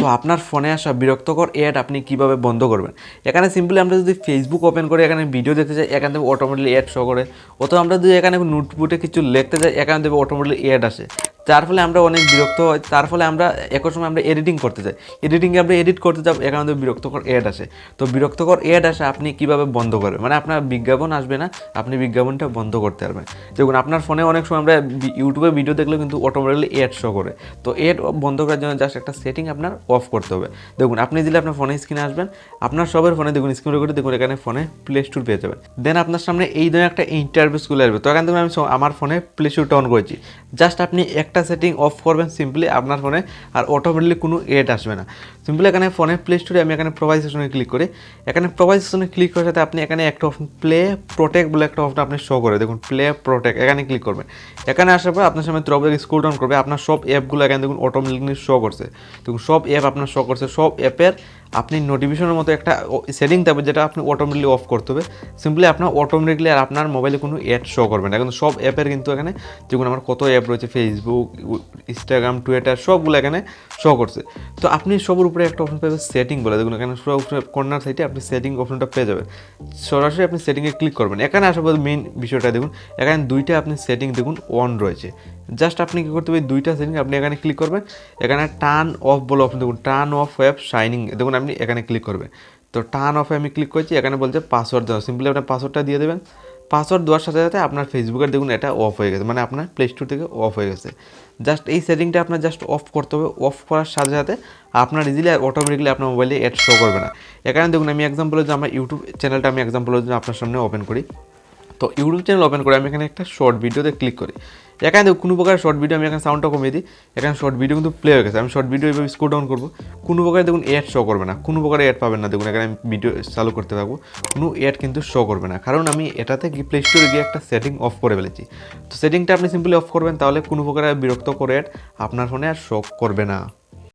So আপনার ফোনে আসা বিরক্তকর অ্যাড আপনি কীভাবে বন্ধ করবেন? এখানে সিম্পলি আমরা যদি ফেসবুক ওপেন করে, এখানে ভিডিও দেখতে চাই এখান থেকে অটোমেটিকলি অ্যাড শো করে। অথবা আমরা যদি এখানে নোটবুকে কিছু লিখতে চাই এখানে দেবে অটোমেটিকলি অ্যাড আসে। যার ফলে আমরা অনেক বিরক্ত হয় তার ফলে আমরা একই সময় আমরা এডিটিং করতে যাই এডিটিংয়ে আমরা এডিট করতে যাব, এখানে আমাদের বিরক্তকর অ্যাড আসে তো বিরক্তকর অ্যাড আসে আপনি কীভাবে বন্ধ করবেন? মানে আপনার বিজ্ঞাপন আসবে না, আপনি বিজ্ঞাপনটা বন্ধ করতে পারবেন। দেখুন, আপনার ফোনে অনেক সময় আমরা ইউটিউবে ভিডিও দেখলে কিন্তু অটোমেটিকলি অ্যাড শো করে। তো অ্যাড বন্ধ করার জন্য জাস্ট একটা সেটিং আপনার অফ করতে হবে। দেখুন, আপনি দিলে আপনার ফোনে স্ক্রিনে আসবেন আপনার সবের ফোনে দেখুন স্ক্রিন করে দেখুন, এখানে ফোনে প্লে স্টোর পেয়ে যাবেন। দেন আপনার সামনে এই ধরনের একটা ইন্টারভিউ চলে আসবে। তো এখান থেকে আমি আমার ফোনে প্লে স্টোরটা অন করেছি। জাস্ট আপনি একটা সেটিং অফ করবেন সিম্পলি আপনার ফোনে আর অটোমেটিকলি কোনো এড আসবে না। সিম্পলি এখানে ফোনে প্লে স্টোরে আমি এখানে প্রোভাইড সেশনে ক্লিক করি। এখানে প্রোভাইড সেশনে ক্লিক করার সাথে আপনি এখানে একটা অপশন প্লে প্রোটেক্ট বলে একটা অপশন আপনি শো করে। দেখুন প্লে প্রোটেক্ট এখানে ক্লিক করবেন। এখানে আসার পর আপনার সামনে ত্রব স্ক্রল ডাউন করবে। আপনার সব অ্যাপগুলো এখানে দেখুন অটোমেটিকলি শো করছে। দেখুন, সব অ্যাপ আপনার শো করছে। সব অ্যাপের আপনি নোটিফিকেশনের মতো একটা সেটিং থাকবে যেটা আপনি অটোমেটিকলি অফ করতে হবে। সিম্পলি আপনার অটোমেটিকলি আর আপনার মোবাইলে কোনো অ্যাড শো করবে না। এখন সব অ্যাপের কিন্তু এখানে যেগুলো আমার কত অ্যাপ রয়েছে ফেসবুক ইনস্টাগ্রাম টুইটার সবগুলো এখানে শো করছে। তো আপনি সবার উপরে একটা অপশন পাবেন সেটিং বলে। দেখুন এখানে সব কর্নার সাইডে আপনি সেটিং অপশনটা পেয়ে যাবেন। সরাসরি আপনি সেটিংয়ে ক্লিক করবেন। এখানে আসার পর মেইন বিষয়টা দেখুন, এখানে দুইটা আপনি সেটিং দেখুন অন রয়েছে। জাস্ট আপনি কী করতে হবে? দুইটা সেটিং আপনি এখানে ক্লিক করবেন। এখানে টার্ন অফ বলে অপশন দেখুন। টার্ন অফ ওয়েব শাইনিং দেখুন, আপনি এখানে ক্লিক করবেন তো টার্ন অফে আমি ক্লিক করছি। এখানে বলছে পাসওয়ার্ড দেওয়া। সিম্পলি আপনার পাসওয়ার্ডটা দিয়ে দেবেন। পাসওয়ার্ড দেওয়ার সাথে সাথে আপনার ফেসবুকের দেখুন, এটা অফ হয়ে গেছে। মানে আপনার প্লে স্টোর থেকে অফ হয়ে গেছে। জাস্ট এই সেটিংটা আপনার জাস্ট অফ করতে হবে। অফ করার সাথে সাথে আপনার ইজিলি অটোমেটিকলি আপনার মোবাইলে অ্যাড শো করবে না। এখানে দেখুন, আমি এক্সাম্পলের জন্য আমার ইউটিউব চ্যানেলটা আমি এক্সাম্পলের জন্য আপনার সামনে ওপেন করি। তো ইউটিউব চ্যানেল ওপেন করে আমি এখানে একটা শর্ট ভিডিওতে ক্লিক করি। এখানে কোনো প্রকার শর্ট ভিডিও আমি এখানে সাউন্ডটা কমিয়ে দিই। এখানে শর্ট ভিডিও কিন্তু প্লে হয়ে গেছে। আমি শর্ট ভিডিও এইভাবে স্কোর ডাউন করব। কোনো প্রকার দেখুন অ্যাড শো করবে না। কোনো প্রকার অ্যাড পাবেন না। দেখুন, এখানে আমি ভিডিও চালু করতে থাকব। কোনো অ্যাড কিন্তু শো করবে না। কারণ আমি এটাতে প্লে স্টোরে গিয়ে একটা সেটিং অফ করে ফেলেছি। তো সেটিংটা আপনি সিম্পলি অফ করবেন, তাহলে কোনো প্রকার বিরক্ত করে অ্যাড আপনার ফোনে আর শো করবে না।